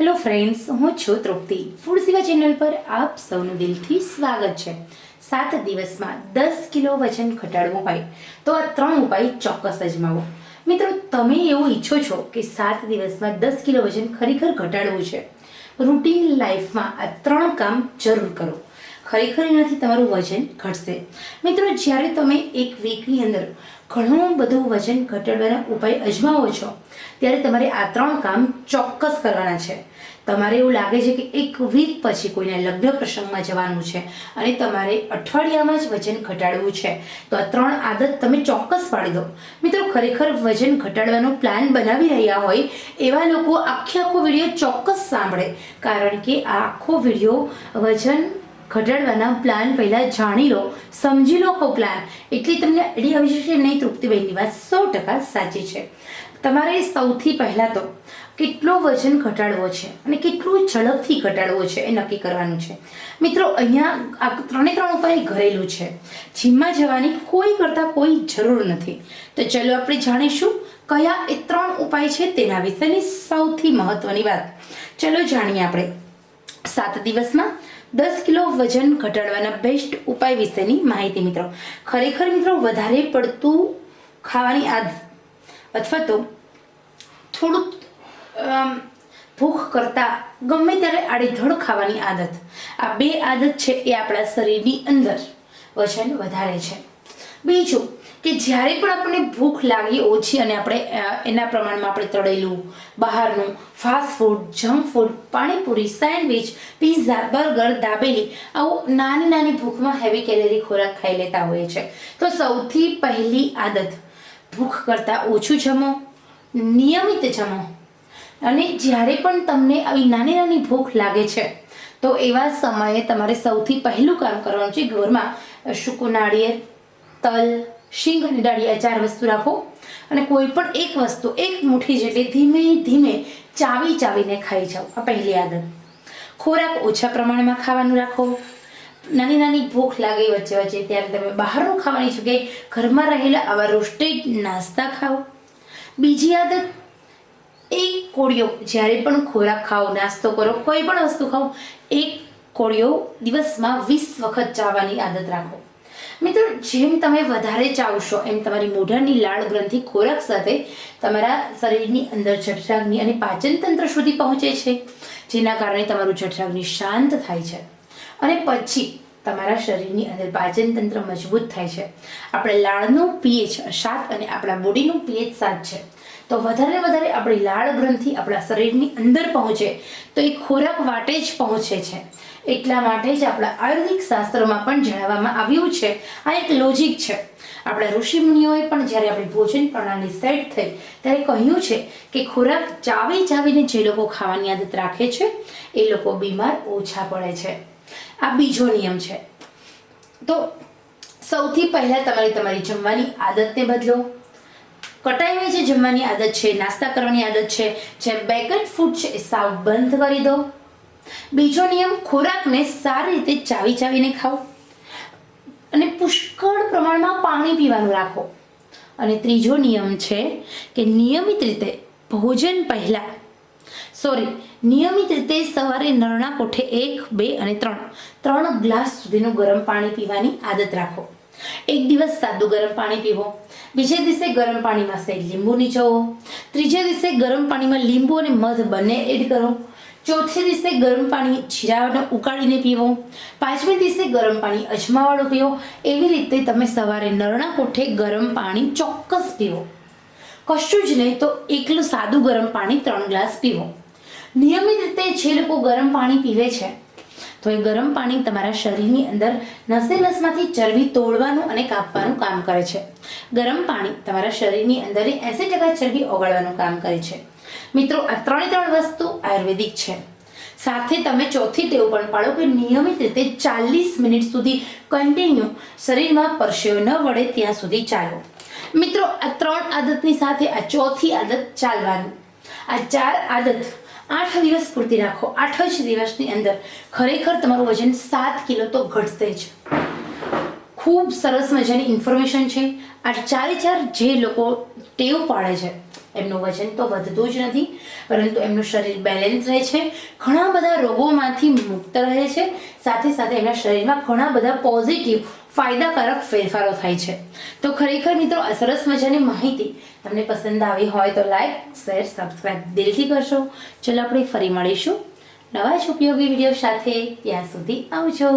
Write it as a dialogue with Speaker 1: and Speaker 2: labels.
Speaker 1: Hello friends, હું છું તૃપ્તિ. Food સેવા ચેનલ પર આપ સૌનું દિલથી સ્વાગત છે. સાત દિવસમાં દસ કિલો વજન ઘટાડવું હોય તો આ ત્રણ ઉપાય ચોક્કસ અજમાવો. મિત્રો, તમે એવું ઈચ્છો છો કે સાત દિવસમાં દસ કિલો વજન ખરેખર ઘટાડવું છે? રૂટીન લાઈફમાં આ ત્રણ કામ જરૂર કરો. ખરેખર એનાથી તમારું વજન ઘટશે. મિત્રો, જ્યારે તમે એક વીકની અંદર ઘણું બધું વજન ઘટાડવાના ઉપાય અજમાવો છો, ત્યારે તમારે આ ત્રણ કામ ચોક્કસ કરવાના છે. તમારે એવું લાગે છે કે એક વીક પછી કોઈને લગ્ન પ્રસંગમાં જવાનું છે અને તમારે અઠવાડિયામાં જ વજન ઘટાડવું છે. તો આ ત્રણ આદત તમે ચોક્કસ પાડી દો. મિત્રો, ખરેખર વજન ઘટાડવાનો પ્લાન બનાવી રહ્યા હોય, એવા લોકો આખે આખો વીડિયો ચોક્કસ સાંભળે. કારણ કે આ આખો વીડિયો વજન ઘટાડવાના પ્લાન પહેલાં જાણી લો, સમજી લો કો પ્લાન એટલી તમને આઈડિયા આવી જશે નહીં તૃપ્તિબેનની વાત સો ટકા સાચી છે. તમારે સૌથી પહેલાં તો કેટલો વજન ઘટાડવો છે અને કેટલું ઝડપથી ઘટાડવો છે એ નક્કી કરવાનું છે. મિત્રો, અહીંયા આ ત્રણે ત્રણ ઉપાય ઘરેલું છે. જીમમાં જવાની કોઈ કરતાં કોઈ જરૂર નથી. તો ચલો આપણે જાણીશું કયા એ ત્રણ ઉપાય છે તેના વિશેની સૌથી મહત્વની વાત. ચલો જાણીએ આપણે. સાત દિવસમાં દસ કિલો વજન ઘટાડવાના બેસ્ટ ઉપાય વિશેની માહિતી મિત્રો. ખરેખર મિત્રો, વધારે પડતું ખાવાની આદત અથવા તો થોડુંક ભૂખ કરતાં ગમે ત્યારે આડેધડ ખાવાની આદત. આ બે આદત છે એ આપણા શરીરની અંદર વજન વધારે છે. બીજું કે જ્યારે પણ આપણને ભૂખ લાગી ઓછી અને આપણે એના પ્રમાણમાં આપણે તળેલું, બહારનું fast food junk food panipuri sandwich pizza burger dabeli, આવું નાની નાની ભૂખમાં હેવી કેલેરી ખોરાક ખાઈ લેતા હોઈએ છે. તો સૌથી પહેલી આદત, ભૂખ કરતાં ઓછું જમો, નિયમિત જમો. અને જ્યારે પણ તમને આવી નાની નાની ભૂખ લાગે છે, તો એવા સમયે તમારે સૌથી પહેલું કામ કરવાનું છે ઘરમાં સૂકું નાળિયેર, તલ શીંગ અને ડાળી આ ચાર વસ્તુ રાખો. અને કોઈ પણ એક વસ્તુ, એક મુઠ્ઠી જેટલી ધીમે ધીમે ચાવી ચાવીને ખાઈ જાઓ, આ પહેલી આદત. ખોરાક ઓછા પ્રમાણમાં ખાવાનું રાખો. નાની નાની ભૂખ લાગે વચ્ચે વચ્ચે, ત્યારે તમે બહારનું ખાવાની જગ્યાએ ઘરમાં રહેલા આવા રોસ્ટેડ નાસ્તા ખાઓ. બીજી આદત, એક કોળિયો જ્યારે પણ ખોરાક ખાઓ, નાસ્તો કરો, કોઈ પણ વસ્તુ ખાઓ, એક કોળિયો દિવસમાં વીસ વખત ચાવવાની આદત રાખો. મિત્રો, જેમ તમે વધારે ચાવશો, એમ તમારી મોઢાની લાળ ગ્રંથિ ખોરાક સાથે તમારા શરીરની અંદર જઠરાગ્નિ અને પાચન તંત્ર સુધી પહોંચે છે, જેના કારણે તમારું જઠરાગ્નિ શાંત થાય છે અને પછી તમારા શરીરની અંદર પાચન તંત્ર મજબૂત થાય છે. આપણે લાળનું પીએચ સાત અને આપણા બોડીનું પીએચ સાત છે. તો વધારે વધારે આપણી લાળ ગ્રંથિ આપણા શરીરની અંદર પહોંચે તો એ ખોરાક વાટે જ પહોંચે છે. એટલા માટે જ આપણા આયુર્વેદિક શાસ્ત્રોમાં પણ જણાવવામાં આવ્યું છે, આ એક લોજિક છે. આપણા ઋષિમુનિઓએ પણ જ્યારે આપણી ભોજન પ્રણાલી સેટ થઈ, ત્યારે કહ્યું છે કે ખોરાક ચાવી ચાવીને જે લોકો ખાવાની આદત રાખે છે, એ લોકો બીમાર ઓછા પડે છે. આ બીજો નિયમ છે. તો સૌથી પહેલાં તમારે તમારી જમવાની આદતને બદલો કટાઈમાં જે જમવાની આદત છે, નાસ્તા કરવાની આદત છે જે બેકન ફૂડ છે, એ સાવ બંધ કરી દો. બીજો નિયમ, ખોરાકને સારી રીતે ચાવી ચાવીને ખાઓ. અને પુષ્કળ પ્રમાણમાં પાણી પીવાનું રાખો. અને ત્રીજો નિયમ છે કે નિયમિત રીતે ભોજન પહેલાં સોરી નિયમિત રીતે સવારે નરણા કોઠે એક, બે અને ત્રણ ત્રણ ગ્લાસ સુધીનું ગરમ પાણી પીવાની આદત રાખો. એક દિવસ સાદું ગરમ પાણી પીવો. બીજે દિવસે ગરમ પાણીમાં સહેજ લીંબુ નીચોવો. ત્રીજે દિવસે ગરમ પાણીમાં લીંબુ અને મધ બંને એડ કરો. ચોથે દિવસે ગરમ પાણી જીરાને ઉકાળીને પીવો. પાંચમે દિવસે ગરમ પાણી અજમાવાળું પીવો. એવી રીતે તમે સવારે નરણા કોઠે ગરમ પાણી ચોક્કસ પીવો. કશું જ નહીં તો એકલું સાદું ગરમ પાણી ત્રણ ગ્લાસ પીવો. નિયમિત રીતે જે લોકો ગરમ પાણી પીવે છે તો એ ગરમ પાણી તમારા શરીરની અંદર નસે નસમાંથી ચરબી તોડવાનું અને કાપવાનું કામ કરે છે. ગરમ પાણી તમારા શરીરની અંદર એંસી ટકા ચરબી ઓગાળવાનું કામ કરે છે. મિત્રો, આ ત્રણે ત્રણ વસ્તુ આયુર્વેદિક છે. સાથે તમે ચોથી ટેવ પણ પાડો કે નિયમિત રીતે ચાલીસ મિનિટ સુધી કન્ટિન્યુ શરીરમાં પરસેવો ન વળે ત્યાં સુધી ચાલો. મિત્રો, આ ત્રણ આદતની સાથે આ ચોથી આદત ચાલવાની. આ ચાર આદત આઠ દિવસ પૂરતી રાખો. આઠ જ દિવસની અંદર ખરેખર તમારું વજન સાત કિલો તો ઘટશે જ. ખૂબ સરસ મજાની ઇન્ફોર્મેશન છે. આ ચારે ચાર જે લોકો ટેવ પાડે છે, એમનું વજન તો વધતું જ નથી, પરંતુ એમનું શરીર બેલેન્સ રહે છે. ઘણા બધા રોગોમાંથી મુક્ત રહે છે. સાથે સાથે એમના શરીરમાં ઘણા બધા પોઝિટિવ ફાયદાકારક ફેરફારો થાય છે. તો ખરેખર મિત્રો, આ સરસ મજાની માહિતી તમને પસંદ આવી હોય તો લાઈક શેર સબસ્ક્રાઈબ દિલથી કરશો. ચલો આપણે ફરી મળીશું નવા જ ઉપયોગી વીડિયો સાથે. ત્યાં સુધી આવજો.